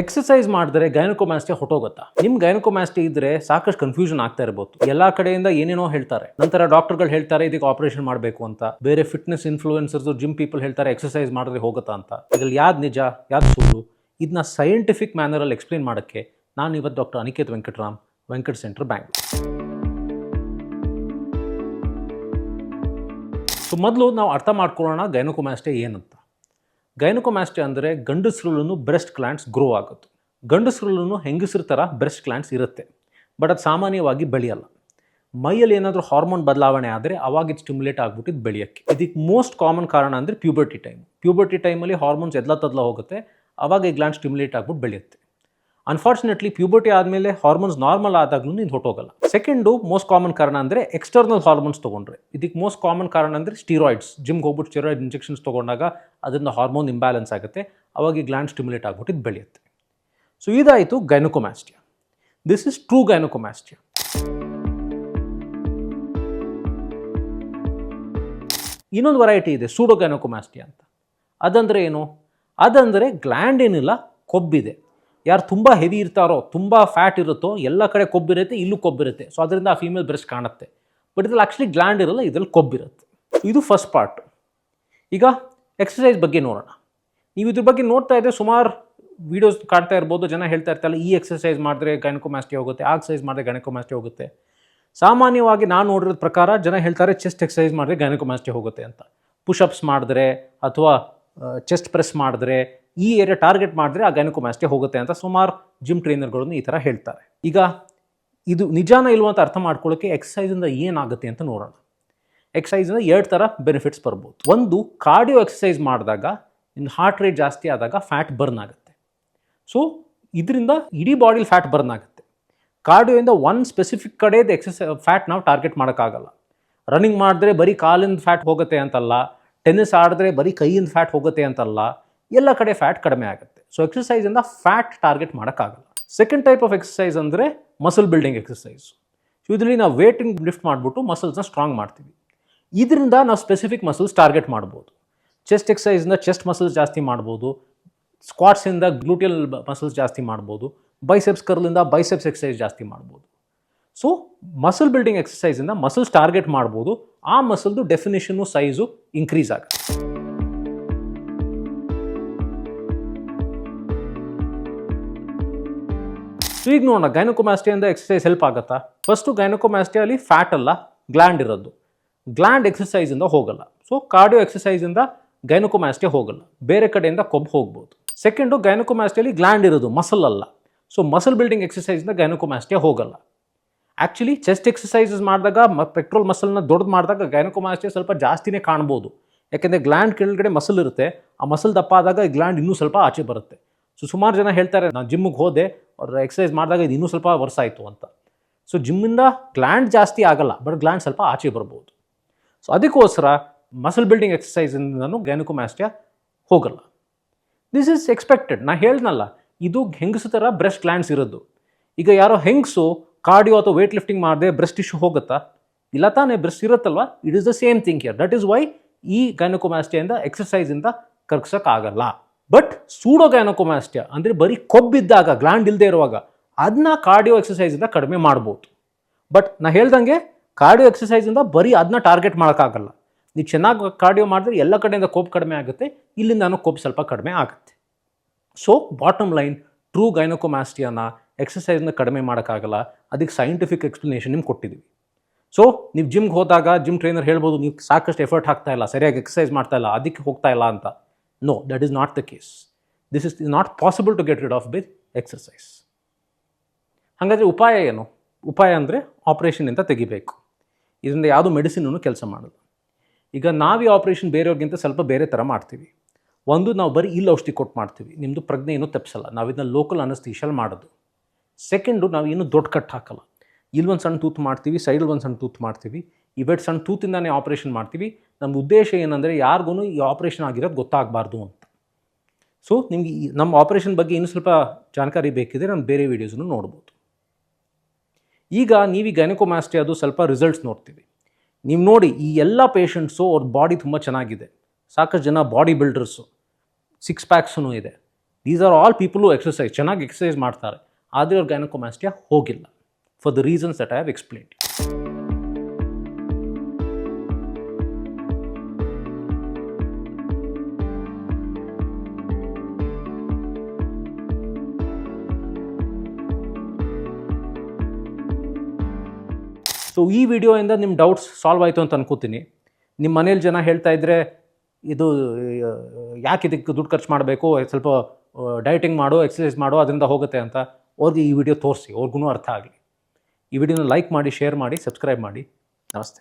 Exercise ಮಾಡಿದ್ರೆ ಗೈನಕೋಮ್ಯಾಸ್ಟಿ ಹೊಟ್ಟೋಗುತ್ತಾ ನಿಮ್ ಗೈನಕೋಮ್ಯಾಸ್ಟಿ ಇದ್ರೆ ಸಾಕಷ್ಟು ಕನ್ಫ್ಯೂಷನ್ ಆಗ್ತಾ ಇರಬಹುದು ಎಲ್ಲಾ ಕಡೆಯಿಂದ ಏನೇನೋ ಹೇಳ್ತಾರೆ. ನಂತರ ಡಾಕ್ಟರ್ಗಳು ಹೇಳ್ತಾರೆ ಇದಕ್ಕೆ ಆಪರೇಷನ್ ಮಾಡಬೇಕು ಅಂತ. ಬೇರೆ ಫಿಟ್ನೆಸ್ ಇನ್ಫ್ಲೂಯೆನ್ಸರ್ಸ್ ಜಿಮ್ ಪೀಪಲ್ ಹೇಳ್ತಾರೆ ಎಕ್ಸಸೈಸ್ ಮಾಡಿದ್ರೆ ಹೋಗುತ್ತಾ ಅಂತ. ಇದ್ರಲ್ಲಿ ಯಾವ್ದು ನಿಜ ಯಾವ್ದು ಸುಳ್ಳು? ಇದನ್ನ ಸೈಂಟಿಫಿಕ್ ಮ್ಯಾನರಲ್ಲಿ ಎಕ್ಸ್ಪ್ಲೈನ್ ಮಾಡಕ್ಕೆ ನಾನು ಇವತ್ತು doctor Aniket Venkataram, Venkata centre bank so ಮೊದಲು ನಾವು ಅರ್ಥ ಮಾಡ್ಕೊಳ್ಳೋಣ ಗೈನಕೋಮ್ಯಾಸ್ಟಿ ಏನಂತ. ಗೈನಕೋಮ್ಯಾಸ್ಟಿ ಅಂದರೆ ಗಂಡಸರಲ್ಲೂ ಬ್ರೆಸ್ಟ್ ಕ್ಲಾಂಟ್ಸ್ ಗ್ರೋ ಆಗುತ್ತೆ. ಗಂಡಸರಲ್ಲೂ ಹೆಂಗಸರ ಥರ ಬ್ರೆಸ್ಟ್ ಕ್ಲಾಂಟ್ಸ್ ಇರುತ್ತೆ, ಬಟ್ ಅದು ಸಾಮಾನ್ಯವಾಗಿ ಬೆಳೆಯಲ್ಲ. ಮೈಯಲ್ಲಿ ಏನಾದರೂ ಹಾರ್ಮೋನ್ ಬದಲಾವಣೆ ಆದರೆ ಅವಾಗ ಇದು ಸ್ಟಿಮ್ಯುಲೇಟ್ ಆಗ್ಬಿಟ್ಟಿದ್ದು ಬೆಳೆಯೋಕ್ಕೆ. ಇದಕ್ಕೆ ಮೋಸ್ಟ್ ಕಾಮನ್ ಕಾರಣ ಅಂದರೆ ಪ್ಯೂಬರ್ಟಿ ಟೈಮ್. ಪ್ಯೂಬರ್ಟಿ ಟೈಮಲ್ಲಿ ಹಾರ್ಮೋನ್ಸ್ ಎದ್ಲ ತದಲ ಹೋಗುತ್ತೆ, ಅವಾಗ ಈ ಗ್ಲ್ಯಾಂಡ್ ಸ್ಟಿಮ್ಯುಲೇಟ್ ಆಗ್ಬಿಟ್ಟು ಬೆಳೆಯುತ್ತೆ. ಅನ್ಫಾರ್ಚುನೇಟ್ಲಿ ಪ್ಯೂಬರ್ಟಿ ಆದಮೇಲೆ ಹಾರ್ಮೋನ್ಸ್ ನಾರ್ಮಲ್ ಆದಾಗಲೂ ಇದು ಹೊಟ್ಟೋಗಲ್ಲ ಸೆಕೆಂಡು ಮೋಸ್ಟ್ ಕಾಮನ್ ಕಾರಣ ಅಂದರೆ ಎಕ್ಸ್ಟರ್ನಲ್ ಹಾರ್ಮೋನ್ಸ್ ತೊಗೊಂಡ್ರೆ. ಇದಕ್ಕೆ ಮೋಸ್ಟ್ ಕಾಮನ್ ಕಾರಣ ಅಂದರೆ ಸ್ಟೀರಾಯ್ಡ್ಸ್ ಜಿಮ್ಗೆ ಹೋಗ್ಬಿಟ್ಟು ಸ್ಟೀರಾಯ್ಡ್ ಇಂಜೆಕ್ಷನ್ಸ್ ತೊಗೊಂಡಾಗ ಅದರಿಂದ ಹಾರ್ಮೋನ್ ಇಂಬ್ಯಾಲೆನ್ಸ್ ಆಗುತ್ತೆ. ಅವಾಗ ಗ್ಲ್ಯಾಂಡ್ ಸ್ಟಿಮ್ಯುಲೇಟ್ ಆಗ್ಬಿಟ್ಟು ಇದು ಬೆಳೆಯುತ್ತೆ. ಸೊ ಇದಾಯಿತು gynaecomastia this is true gynaecomastia ಇನ್ನೊಂದು ವೆರೈಟಿ ಇದೆ ಸೂಡೋ ಗೈನಕೋಮ್ಯಾಸ್ಟಿಯಾ ಅಂತ. ಅದಂದರೆ ಏನು? ಅದಂದರೆ ಗ್ಲ್ಯಾಂಡ್ ಏನಿಲ್ಲ, ಕೊಬ್ಬಿದೆ. ಯಾರು ತುಂಬ ಹೆವಿ ಇರ್ತಾರೋ, ತುಂಬ ಫ್ಯಾಟ್ ಇರುತ್ತೋ, ಎಲ್ಲ ಕಡೆ ಕೊಬ್ಬಿರುತ್ತೆ ಇಲ್ಲೂ ಕೊಬ್ಬಿರುತ್ತೆ ಸೊ ಅದರಿಂದ ಆ ಫೀಮೇಲ್ ಬ್ರೆಸ್ಟ್ ಕಾಣುತ್ತೆ. ಬಟ್ ಇದ್ರಲ್ಲಿ ಆ್ಯಕ್ಚುಲಿ ಗ್ಲ್ಯಾಂಡ್ ಇರಲ್ಲ, ಇದರಲ್ಲಿ ಕೊಬ್ಬಿರುತ್ತೆ ಇದು ಫಸ್ಟ್ ಪಾರ್ಟ್ ಈಗ ಎಕ್ಸಸೈಸ್ ಬಗ್ಗೆ ನೋಡೋಣ. ನೀವು ಇದ್ರ ಬಗ್ಗೆ ನೋಡ್ತಾ ಇದ್ದರೆ ಸುಮಾರು ವೀಡಿಯೋಸ್ ಕಾಡ್ತಾ ಇರ್ಬೋದು, ಜನ ಹೇಳ್ತಾ ಇರ್ತಾರೆ ಈ ಎಕ್ಸಸೈಸ್ ಮಾಡಿದ್ರೆ ಗೈನಕೋಮ್ಯಾಸ್ಟಿ ಹೋಗುತ್ತೆ, ಆ ಎಕ್ಸಸೈಸ್ ಮಾಡಿದ್ರೆ ಗೈನಕೋಮ್ಯಾಸ್ಟಿ ಹೋಗುತ್ತೆ. ಸಾಮಾನ್ಯವಾಗಿ ನಾನು ನೋಡಿರೋದ ಪ್ರಕಾರ ಜನ ಹೇಳ್ತಾರೆ ಚೆಸ್ಟ್ ಎಕ್ಸಸೈಸ್ ಮಾಡಿದ್ರೆ ಗೈನಕೋಮ್ಯಾಸ್ಟಿ ಹೋಗುತ್ತೆ ಅಂತ. ಪುಷಪ್ಸ್ ಮಾಡಿದ್ರೆ ಅಥವಾ ಚೆಸ್ಟ್ ಪ್ರೆಸ್ ಮಾಡಿದ್ರೆ ಈ ಏರಿಯಾ ಟಾರ್ಗೆಟ್ ಮಾಡಿದ್ರೆ ಆ ಗೈನಕೋಮ್ಯಾಸ್ಟಿ ಹೋಗುತ್ತೆ ಅಂತ ಸುಮಾರು ಜಿಮ್ ಟ್ರೈನರ್ಗಳನ್ನು ಈ ಥರ ಹೇಳ್ತಾರೆ. ಈಗ ಇದು ನಿಜಾನ ಇಲ್ವ ಅಂತ ಅರ್ಥ ಮಾಡ್ಕೊಳ್ಳೋಕ್ಕೆ ಎಕ್ಸಸೈಸಿಂದ ಏನಾಗುತ್ತೆ ಅಂತ ನೋಡೋಣ. ಎಕ್ಸಸೈಸಿಂದ ಎರಡು ಥರ ಬೆನಿಫಿಟ್ಸ್ ಬರ್ಬೋದು. ಒಂದು ಕಾರ್ಡಿಯೋ ಎಕ್ಸಸೈಸ್ ಮಾಡಿದಾಗ ನಿಮ್ಮ ಹಾರ್ಟ್ ರೇಟ್ ಜಾಸ್ತಿ ಆದಾಗ ಫ್ಯಾಟ್ ಬರ್ನ್ ಆಗುತ್ತೆ. ಸೊ ಇದರಿಂದ ಇಡೀ ಬಾಡಿಲಿ ಫ್ಯಾಟ್ ಬರ್ನ್ ಆಗುತ್ತೆ. ಕಾರ್ಡಿಯೋಯಿಂದ ಒನ್ ಸ್ಪೆಸಿಫಿಕ್ ಕಡೆದು ಎಕ್ಸಸೈ ಫ್ಯಾಟ್ ನಾವು ಟಾರ್ಗೆಟ್ ಮಾಡೋಕ್ಕಾಗಲ್ಲ. ರನ್ನಿಂಗ್ ಮಾಡಿದ್ರೆ ಬರೀ ಕಾಲಿಂದ ಫ್ಯಾಟ್ ಹೋಗುತ್ತೆ ಅಂತಲ್ಲ ಟೆನ್ನಿಸ್ ಆಡಿದ್ರೆ ಬರೀ ಕೈಯಿಂದ ಫ್ಯಾಟ್ ಹೋಗುತ್ತೆ ಅಂತಲ್ಲ ಎಲ್ಲ ಕಡೆ ಫ್ಯಾಟ್ ಕಡಿಮೆ ಆಗುತ್ತೆ. ಸೊ ಎಕ್ಸಸೈಸಿಂದ ಫ್ಯಾಟ್ ಟಾರ್ಗೆಟ್ ಮಾಡೋಕ್ಕಾಗಲ್ಲ. ಸೆಕೆಂಡ್ ಟೈಪ್ ಆಫ್ ಎಕ್ಸಸೈಸ್ ಅಂದರೆ ಮಸಲ್ ಬಿಲ್ಡಿಂಗ್ ಎಕ್ಸಸೈಸ್ ಸೊ ಇದರಲ್ಲಿ ನಾವು ವೇಟಿಂಗ್ ಲಿಫ್ಟ್ ಮಾಡಿಬಿಟ್ಟು ಮಸಲ್ಸ್ನ ಸ್ಟ್ರಾಂಗ್ ಮಾಡ್ತೀವಿ. ಇದರಿಂದ ನಾವು ಸ್ಪೆಸಿಫಿಕ್ ಮಸಲ್ಸ್ ಟಾರ್ಗೆಟ್ ಮಾಡ್ಬೋದು. ಚೆಸ್ಟ್ ಎಕ್ಸಸೈಸಿಂದ ಚೆಸ್ಟ್ ಮಸಲ್ಸ್ ಜಾಸ್ತಿ ಮಾಡ್ಬೋದು. ಸ್ಕ್ವಾಟ್ಸಿಂದ ಗ್ಲೂಟಿಯಲ್ ಮಸಲ್ಸ್ ಜಾಸ್ತಿ ಮಾಡ್ಬೋದು. ಬೈಸೆಪ್ಸ್ ಕರ್ಲಿಂದ ಬೈಸೆಪ್ಸ್ ಎಕ್ಸಸೈಸ್ ಜಾಸ್ತಿ ಮಾಡ್ಬೋದು. ಸೊ ಮಸಲ್ ಬಿಲ್ಡಿಂಗ್ ಎಕ್ಸಸೈಸಿಂದ ಮಸಲ್ಸ್ ಟಾರ್ಗೆಟ್ ಮಾಡ್ಬೋದು. ಆ ಮಸಲ್ದು ಡೆಫಿನೇಷನ್ನು ಸೈಜು ಇನ್ಕ್ರೀಸ್ ಆಗುತ್ತೆ. ಸೊ ಈಗ ನೋಡೋಣ ಗೈನಕೋಮ್ಯಾಸ್ಟಿಯಿಂದ ಎಕ್ಸಸೈಸ್ ಹೆಲ್ಪ್ ಆಗುತ್ತಾ? ಫಸ್ಟು ಗೈನಕೋಮ್ಯಾಸ್ಟಿಯಲ್ಲಿ ಫ್ಯಾಟ್ ಅಲ್ಲ ಗ್ಲ್ಯಾಂಡ್ ಇರೋದು. ಗ್ಲ್ಯಾಂಡ್ ಎಕ್ಸಸೈಸಿಂದ ಹೋಗಲ್ಲ. ಸೊ ಕಾರ್ಡಿಯೋ ಎಕ್ಸಸೈಸಿಂದ ಗೈನಕೋಮ್ಯಾಸ್ಟಿ ಹೋಗಲ್ಲ. ಬೇರೆ ಕಡೆಯಿಂದ ಕೊಬ್ಬು ಹೋಗ್ಬೋದು. ಸೆಕೆಂಡು ಗೈನಕೋಮ್ಯಾಸ್ಟಿಯಲ್ಲಿ ಗ್ಲ್ಯಾಂಡ್ ಇರೋದು ಮಸಲ್ ಅಲ್ಲ. ಸೊ ಮಸಲ್ ಬಿಲ್ಡಿಂಗ್ ಎಕ್ಸಸೈಸಿಂದ ಗೈನಕೋಮ್ಯಾಸ್ಟಿ ಹೋಗಲ್ಲ. ಆ್ಯಕ್ಚುಲಿ ಚೆಸ್ಟ್ ಎಕ್ಸಸೈಸಸ್ ಮಾಡಿದಾಗ, ಮ ಪೆಟ್ರೋಲ್ ಮಸಲ್ನ ದೊಡ್ಡದು ಮಾಡಿದಾಗ ಗೈನಕೋಮ್ಯಾಸ್ಟಿ ಸ್ವಲ್ಪ ಜಾಸ್ತಿನೇ ಕಾಣ್ಬೋದು. ಯಾಕೆಂದರೆ ಗ್ಲ್ಯಾಂಡ್ ಕೆಳಗಡೆ ಮಸಲ್ ಇರುತ್ತೆ. ಆ ಮಸಲ್ ದಪ್ಪ ಆದಾಗ ಈ ಗ್ಲ್ಯಾಂಡ್ ಇನ್ನೂ ಸ್ವಲ್ಪ ಆಚೆ ಬರುತ್ತೆ. ಸೊ ಸುಮಾರು ಜನ ಹೇಳ್ತಾರೆ, ನಾನು ಜಿಮ್ಮಿಗೆ ಹೋದೆ, ಅವ್ರ ಎಕ್ಸಸೈಸ್ ಮಾಡಿದಾಗ ಇದು ಇನ್ನೂ ಸ್ವಲ್ಪ ವರ್ಷ ಆಯಿತು ಅಂತ. ಸೊ ಜಿಮ್ಮಿಂದ ಗ್ಲ್ಯಾಂಡ್ ಜಾಸ್ತಿ ಆಗಲ್ಲ ಬಟ್ ಗ್ಲ್ಯಾಂಡ್ ಸ್ವಲ್ಪ ಆಚೆ ಬರ್ಬೋದು. ಸೊ ಅದಕ್ಕೋಸ್ಕರ ಮಸಲ್ ಬಿಲ್ಡಿಂಗ್ ಎಕ್ಸಸೈಸಿಂದನೂ ಗೈನಕೋಮ್ಯಾಸ್ಟಿಯಾ ಹೋಗಲ್ಲ. ದಿಸ್ ಇಸ್ ಎಕ್ಸ್ಪೆಕ್ಟೆಡ್ ನಾನು ಹೇಳ್ನಲ್ಲ ಇದು ಹೆಂಗಸು ಥರ ಬ್ರೆಸ್ಟ್ ಗ್ಲ್ಯಾಂಡ್ಸ್ ಇರೋದು. ಈಗ ಯಾರೋ ಹೆಂಗಸು ಕಾರ್ಡಿಯೋ ಅಥವಾ ವೇಟ್ ಲಿಫ್ಟಿಂಗ್ ಮಾಡದೆ ಬ್ರೆಸ್ಟ್ ಇಶ್ಯೂ ಹೋಗುತ್ತಾ? ಇಲ್ಲ ತಾನೇ ಬ್ರೆಸ್ಟ್ ಇರುತ್ತಲ್ವ? It is the same thing here that is why ಈ ಗೈನಕೋಮ್ಯಾಸ್ಟಿಯಿಂದ ಎಕ್ಸಸೈಸಿಂದ ಕರ್ಗ್ಸೋಕ್ಕಾಗಲ್ಲ ಬಟ್ ಸೂಡೋ ಗೈನಕೋಮ್ಯಾಸ್ಟಿಯಾ ಅಂದರೆ ಬರೀ ಕೊಬ್ಬಿದ್ದಾಗ ಗ್ಲ್ಯಾಂಡ್ ಇಲ್ಲದೆ ಇರುವಾಗ ಅದನ್ನ ಕಾರ್ಡಿಯೋ ಎಕ್ಸಸೈಸಿಂದ ಕಡಿಮೆ ಮಾಡ್ಬೋದು. ಬಟ್ ನಾ ಹೇಳ್ದಂಗೆ ಕಾರ್ಡಿಯೋ ಎಕ್ಸಸೈಸಿಂದ ಬರೀ ಅದನ್ನ ಟಾರ್ಗೆಟ್ ಮಾಡೋಕ್ಕಾಗಲ್ಲ. ನೀವು ಚೆನ್ನಾಗಿ ಕಾರ್ಡಿಯೋ ಮಾಡಿದ್ರೆ ಎಲ್ಲ ಕಡೆಯಿಂದ ಕೋಪ್ ಕಡಿಮೆ ಆಗುತ್ತೆ, ಇಲ್ಲಿಂದನೂ ಕೋಪ್ ಸ್ವಲ್ಪ ಕಡಿಮೆ ಆಗುತ್ತೆ. ಸೊ ಬಾಟಮ್ ಲೈನ್ ಟ್ರೂ ಗೈನಕೋಮ್ಯಾಸ್ಟಿಯನ್ನ ಎಕ್ಸಸೈಸ್ನ ಕಡಿಮೆ ಮಾಡೋಕ್ಕಾಗಲ್ಲ. ಅದಕ್ಕೆ ಸೈಂಟಿಫಿಕ್ ಎಕ್ಸ್ಪ್ಲನೇಷನ್ ನಿಮ್ಗೆ ಕೊಟ್ಟಿದ್ದೀವಿ ಸೊ ನೀವು ಜಿಮ್ಗೆ ಹೋದಾಗ ಜಿಮ್ ಟ್ರೈನರ್ ಹೇಳ್ಬೋದು, ನೀವು ಸಾಕಷ್ಟು ಎಫರ್ಟ್ ಹಾಕ್ತಾ ಇಲ್ಲ, ಸರಿಯಾಗಿ ಎಕ್ಸಸೈಸ್ ಮಾಡ್ತಾ ಇಲ್ಲ, ಅದಕ್ಕೆ ಹೋಗ್ತಾ ಇಲ್ಲ ಅಂತ. No that is not the case this is not possible to get rid of with exercise ಹಾಗಾದರೆ ಉಪಾಯ ಏನು? ಉಪಾಯ ಅಂದರೆ ಆಪ್ರೇಷನಿಂದ ತೆಗಿಬೇಕು. ಇದರಿಂದ ಯಾವುದು ಮೆಡಿಸಿನೂ ಕೆಲಸ ಮಾಡೋದು ಈಗ ನಾವು ಈ ಆಪ್ರೇಷನ್ ಬೇರೆಯವ್ರಿಗಿಂತ ಸ್ವಲ್ಪ ಬೇರೆ ಥರ ಮಾಡ್ತೀವಿ. ಒಂದು, ನಾವು ಬರೀ ಇಲ್ಲಿ ಔಷಧಿ ಕೊಟ್ಟು ಮಾಡ್ತೀವಿ. ನಿಮ್ಮದು ಪ್ರಜ್ಞೆ ಏನೂ ತಪ್ಪಿಸಲ್ಲ ನಾವು ಇದನ್ನ ಲೋಕಲ್ ಅನಸ್ತೀಶಲ್ ಮಾಡೋದು. ಸೆಕೆಂಡು ನಾವು ಏನು ದೊಡ್ಡ ಕಟ್ ಹಾಕಲ್ಲ. ಒಂದು ಸಣ್ಣ ತೂತು ಮಾಡ್ತೀವಿ ಸೈಡಲ್ಲಿ ಒಂದು ಸಣ್ಣ ತೂತು ಮಾಡ್ತೀವಿ. ಇವೆರಡು ಸಣ್ಣ ತೂತಿಂದಾನೇ ಆಪ್ರೇಷನ್ ಮಾಡ್ತೀವಿ. ನಮ್ಮ ಉದ್ದೇಶ ಏನಂದರೆ ಯಾರಿಗೂ ಈ ಆಪ್ರೇಷನ್ ಆಗಿರೋದು ಗೊತ್ತಾಗಬಾರ್ದು ಅಂತ. ಸೊ ನಿಮಗೆ ಈ- ನಮ್ಮ ಆಪ್ರೇಷನ್ ಬಗ್ಗೆ ಇನ್ನೂ ಸ್ವಲ್ಪ ಜಾಣಕಾರಿ ಬೇಕಿದ್ರೆ ನಾನು ಬೇರೆ ವೀಡಿಯೋಸನ್ನು ನೋಡ್ಬೋದು. ಈಗ ನೀವು ಗೈನಕೋಮ್ಯಾಸ್ಟಿ ಅದು ಸ್ವಲ್ಪ ರಿಸಲ್ಟ್ಸ್ ನೋಡ್ತೀವಿ. ನೀವು ನೋಡಿ ಈ ಎಲ್ಲ ಪೇಷಂಟ್ಸು ಅವ್ರ ಬಾಡಿ ತುಂಬ ಚೆನ್ನಾಗಿದೆ. ಸಾಕಷ್ಟು ಜನ ಬಾಡಿ ಬಿಲ್ಡರ್ಸು ಸಿಕ್ಸ್ ಪ್ಯಾಕ್ಸೂ ಇದೆ. These are all people exercise ಚೆನ್ನಾಗಿ ಎಕ್ಸಸೈಸ್ ಮಾಡ್ತಾರೆ. ಆದರೆ ಅವ್ರ ಗೈನಕೋಮ್ಯಾಸ್ಟಿಯಾ ಹೋಗಿಲ್ಲ. For the reasons that I have explained so ಈ ವಿಡಿಯೋಯಿಂದ ನಿಮ್ಮ ಡೌಟ್ಸ್ ಸಾಲ್ವ್ ಆಯಿತು ಅಂತ ಅನ್ಕೋತೀನಿ. ನಿಮ್ಮ ಮನೇಲಿ ಜನ ಹೇಳ್ತಾ ಇದ್ದರೆ ಇದು ಯಾಕೆ ಇದಕ್ಕೆ ದುಡ್ಡು ಖರ್ಚು ಮಾಡಬೇಕು? ಸ್ವಲ್ಪ ಡಯಟಿಂಗ್ ಮಾಡು ಎಕ್ಸಸೈಸ್ ಮಾಡು, ಅದರಿಂದ ಹೋಗುತ್ತೆ ಅಂತ ಅವ್ರಿಗೆ ಈ ವಿಡಿಯೋ ತೋರಿಸಿ. ಅವ್ರಿಗೂ ಅರ್ಥ ಆಗಲಿ. ಈ ವಿಡಿಯೋನ ಲೈಕ್ ಮಾಡಿ ಶೇರ್ ಮಾಡಿ ಸಬ್ಸ್ಕ್ರೈಬ್ ಮಾಡಿ. ನಮಸ್ತೆ.